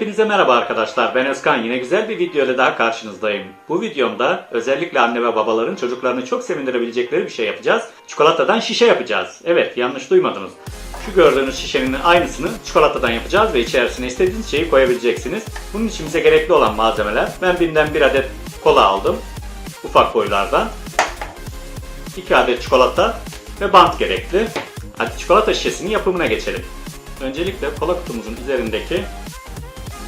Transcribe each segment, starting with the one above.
Hepinize merhaba arkadaşlar. Ben Özkan. Yine güzel bir video ile daha karşınızdayım. Bu videomda özellikle anne ve babaların çocuklarını çok sevindirebilecekleri bir şey yapacağız. Çikolatadan şişe yapacağız. Evet yanlış duymadınız. Şu gördüğünüz şişenin aynısını çikolatadan yapacağız ve içerisine istediğiniz şeyi koyabileceksiniz. Bunun için bize gerekli olan malzemeler. Ben binden bir adet kola aldım. Ufak boylardan. 2 adet çikolata ve bant gerekli. Hadi çikolata şişesinin yapımına geçelim. Öncelikle kola kutumuzun üzerindeki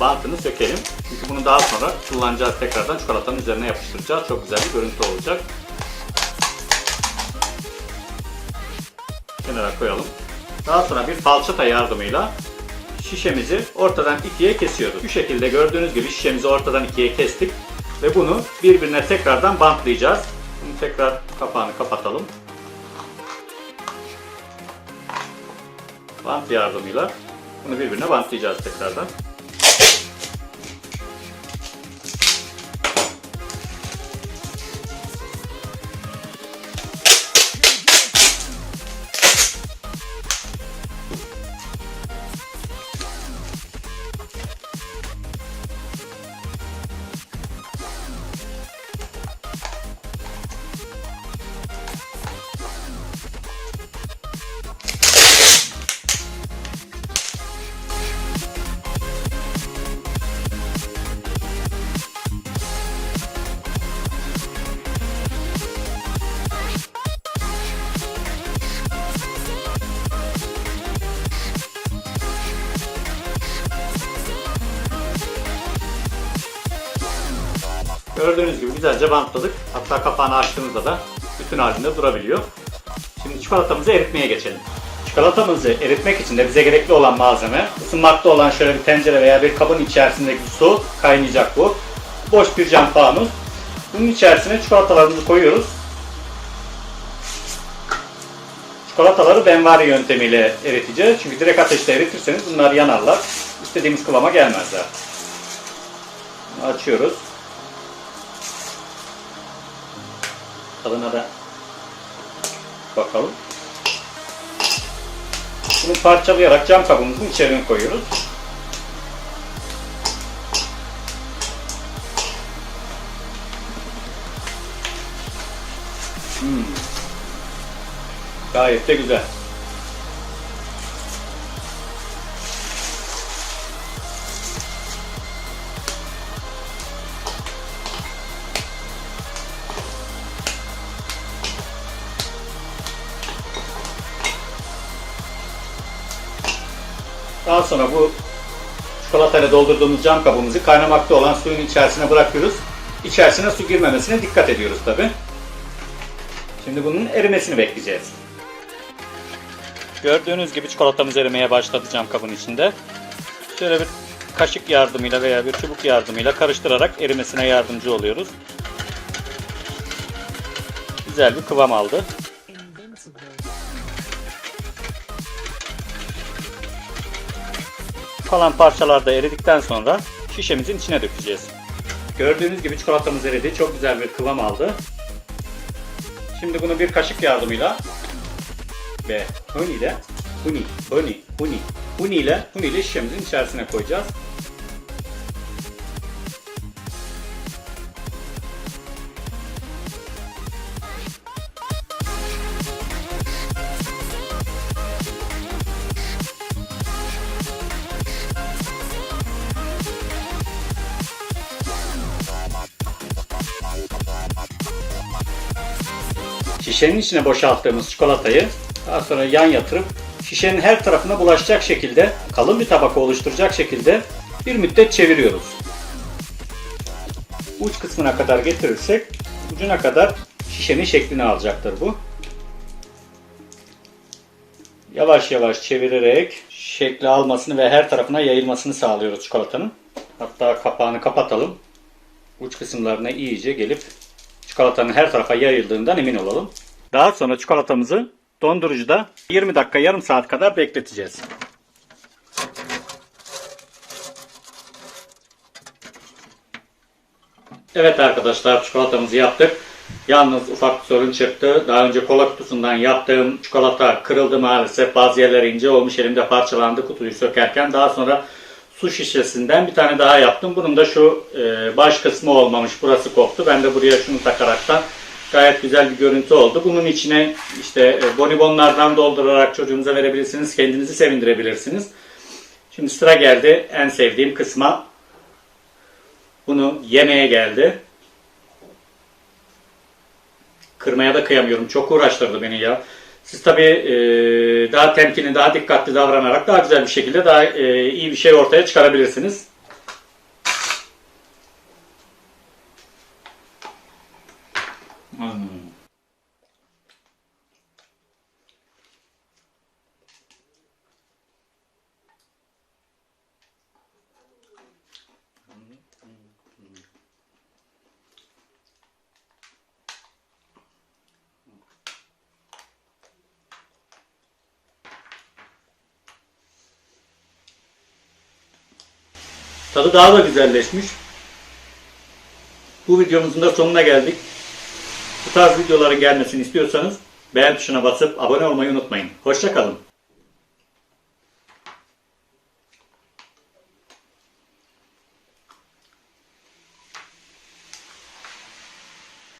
bantını sökelim. Çünkü bunu daha sonra kullanacağız tekrardan çikolatanın üzerine yapıştıracağız. Çok güzel bir görüntü olacak. Kenara koyalım. Daha sonra bir falçata yardımıyla şişemizi ortadan ikiye kesiyoruz. Şu şekilde gördüğünüz gibi şişemizi ortadan ikiye kestik ve bunu birbirine tekrardan bantlayacağız. Bunu tekrar kapağını kapatalım. Bant yardımıyla bunu birbirine bantlayacağız tekrardan. Gördüğünüz gibi güzelce bantladık. Hatta kapağını açtığımızda da bütün halinde durabiliyor. Şimdi çikolatamızı eritmeye geçelim. Çikolatamızı eritmek için de bize gerekli olan malzeme ısınmakta olan şöyle bir tencere veya bir kabın içerisindeki su kaynayacak bu. Boş bir cam fanus. Bunun içerisine çikolatalarımızı koyuyoruz. Çikolataları benvari yöntemiyle eriteceğiz. Çünkü direkt ateşte eritirseniz bunlar yanarlar. İstediğimiz kıvama gelmezler. Açıyoruz. Tadına da bakalım. Bunu parçalayarak cam kabımızın içerisine koyuyoruz. Hmm. Gayet de güzel. Daha sonra bu çikolatayla doldurduğumuz cam kabımızı kaynamakta olan suyun içerisine bırakıyoruz. İçerisine su girmemesine dikkat ediyoruz tabi. Şimdi bunun erimesini bekleyeceğiz. Gördüğünüz gibi çikolatamız erimeye başladı cam kabın içinde. Şöyle bir kaşık yardımıyla veya bir çubuk yardımıyla karıştırarak erimesine yardımcı oluyoruz. Güzel bir kıvam aldı. Kalan parçalar da eridikten sonra şişemizin içine dökeceğiz. Gördüğünüz gibi çikolatamız eridi. Çok güzel bir kıvam aldı. Şimdi bunu bir kaşık yardımıyla ve huni ile huni, huni, huni, huni ile huni ile şişemizin içerisine koyacağız. Şişenin içine boşalttığımız çikolatayı daha sonra yan yatırıp şişenin her tarafına bulaşacak şekilde kalın bir tabaka oluşturacak şekilde bir müddet çeviriyoruz. Uç kısmına kadar getirirsek ucuna kadar şişenin şeklini alacaktır bu. Yavaş yavaş çevirerek şekli almasını ve her tarafına yayılmasını sağlıyoruz çikolatanın. Hatta kapağını kapatalım. Uç kısımlarına iyice gelip çikolatanın her tarafa yayıldığından emin olalım. Daha sonra çikolatamızı dondurucuda 20 dakika yarım saat kadar bekleteceğiz. Evet arkadaşlar çikolatamızı yaptık. Yalnız ufak bir sorun çıktı. Daha önce kola kutusundan yaptığım çikolata kırıldı maalesef. Bazı yerleri ince olmuş elimde parçalandı kutuyu sökerken. Daha sonra su şişesinden bir tane daha yaptım. Bunun da şu e, baş kısmı olmamış. Burası koptu. Ben de buraya şunu takaraktan gayet güzel bir görüntü oldu. Bunun içine işte e, bonibonlardan doldurarak çocuğunuza verebilirsiniz. Kendinizi sevindirebilirsiniz. Şimdi sıra geldi en sevdiğim kısma. Bunu yemeye geldi. Kırmaya da kıyamıyorum. Çok uğraştırdı beni ya. Siz tabii e, daha temkinli, daha dikkatli davranarak daha güzel bir şekilde daha e, iyi bir şey ortaya çıkarabilirsiniz. Tadı daha da güzelleşmiş. Bu videomuzun da sonuna geldik. Bu tarz videoların gelmesini istiyorsanız beğen tuşuna basıp abone olmayı unutmayın. Hoşçakalın.